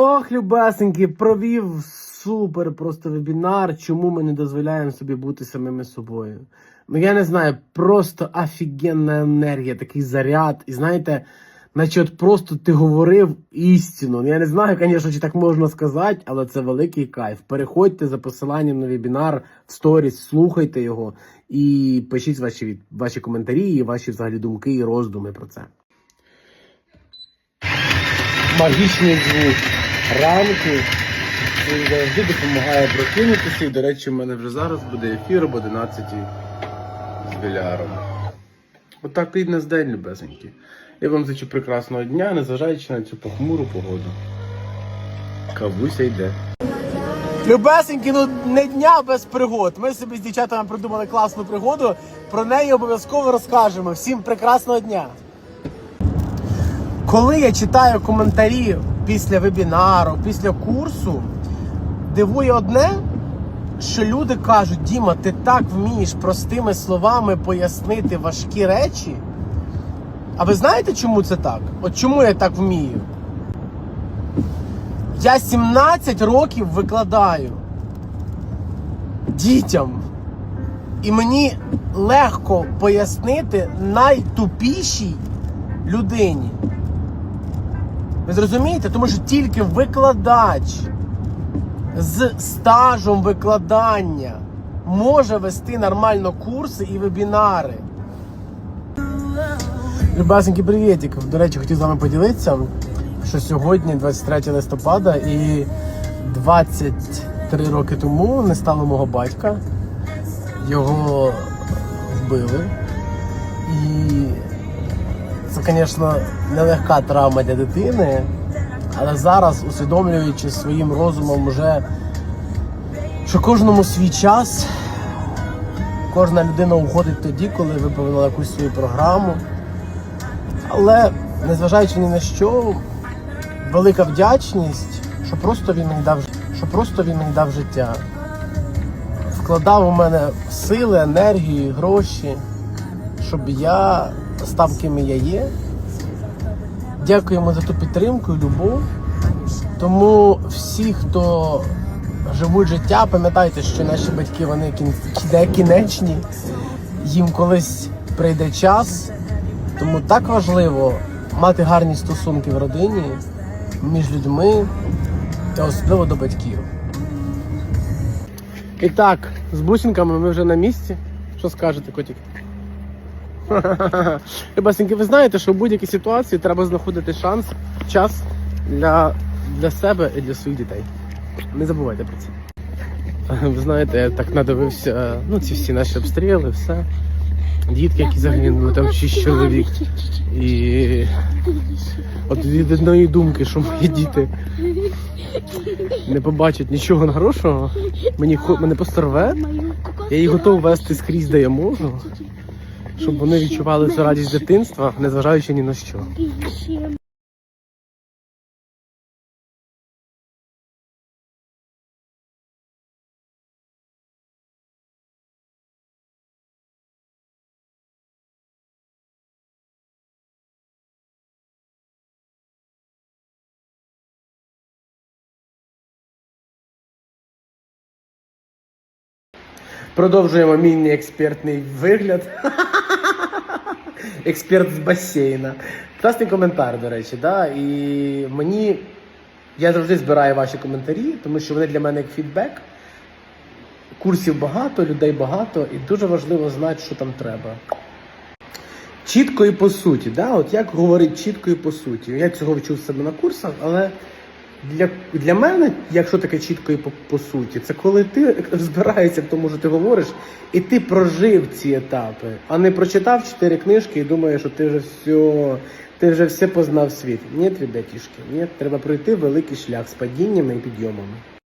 Ох, любесеньки, провів супер просто вебінар, чому ми не дозволяємо собі бути самими собою. Ну я не знаю, просто офігенна енергія, такий заряд. І знаєте, наче от просто ти говорив істину. Ну, Я не знаю, звісно, чи так можна сказати, але це великий кайф. Переходьте за посиланням на вебінар в сторіс, слухайте його і пишіть ваші, ваші коментарі, і ваші взагалі думки і роздуми про це. Магічний звук ранку. Він завжди допомагає прокинутися. І, до речі, в мене вже зараз буде ефір об 11 з Біляром. Отакий в нас день, любесенькі. Я вам зичу прекрасного дня, незважаючи на цю похмуру погоду. Кавуся йде. Любесенькі, ну не дня без пригод. Ми собі з дівчатами придумали класну пригоду. Про неї обов'язково розкажемо. Всім прекрасного дня! Коли я читаю коментарі після вебінару, після курсу, дивує одне, що люди кажуть: Діма, ти так вмієш простими словами пояснити важкі речі. А ви знаєте, чому це так? От чому я так вмію? Я 17 років викладаю дітям. І мені легко пояснити найтупішій людині. Ви зрозумієте? Тому що тільки викладач з стажем викладання може вести нормально курси і вебінари. Любасенький привітик. До речі, хотів з вами поділитися, що сьогодні, 23 листопада, і 23 роки тому не стало мого батька. Його вбили. І це, звісно, нелегка травма для дитини, але зараз, усвідомлюючи своїм розумом, вже, що кожному свій час, кожна людина уходить тоді, коли виповнила якусь свою програму. Але, незважаючи ні на що, велика вдячність, що просто він мені дав, що просто він мені дав життя. Вкладав у мене сили, енергію, гроші, щоб я став ким я є. Дякуємо за ту підтримку і любов. Тому всі, хто живуть життя, пам'ятайте, що наші батьки вони не кінечні, їм колись прийде час. Тому так важливо мати гарні стосунки в родині між людьми та особливо до батьків. І так, з бусинками ми вже на місці. Що скажете, котик? Рибасеньки, ви знаєте, що в будь-якій ситуації треба знаходити шанс, час для, для себе і для своїх дітей. Не забувайте про це. Ви знаєте, я так надивився, ну, ці всі наші обстріли, все. Дітки, які загинули, там шість чоловік. І от від одної думки, що мої діти не побачать нічого хорошого, мені мене посторве, я їх готов вести скрізь, де я можу, щоб вони відчували цю радість дитинства, незважаючи ні на що. Продовжуємо мій експертний вигляд. Експерт з басейна. Класний коментар, до речі, да? і мені. Я завжди збираю ваші коментарі, тому що вони для мене як фідбек. Курсів багато, людей багато, і дуже важливо знати, що там треба. Чітко і по суті, да? От як говорити чітко і по суті. Я цього вчив себе на курсах, але для, для мене, якщо таке чітко і по, по суті, це коли ти збираєшся в тому, що ти говориш, і ти прожив ці етапи, а не прочитав чотири книжки і думаєш, що ти вже все, ти вже все познав світ. Ні, ребятішки, ні, треба пройти великий шлях з падіннями і підйомами.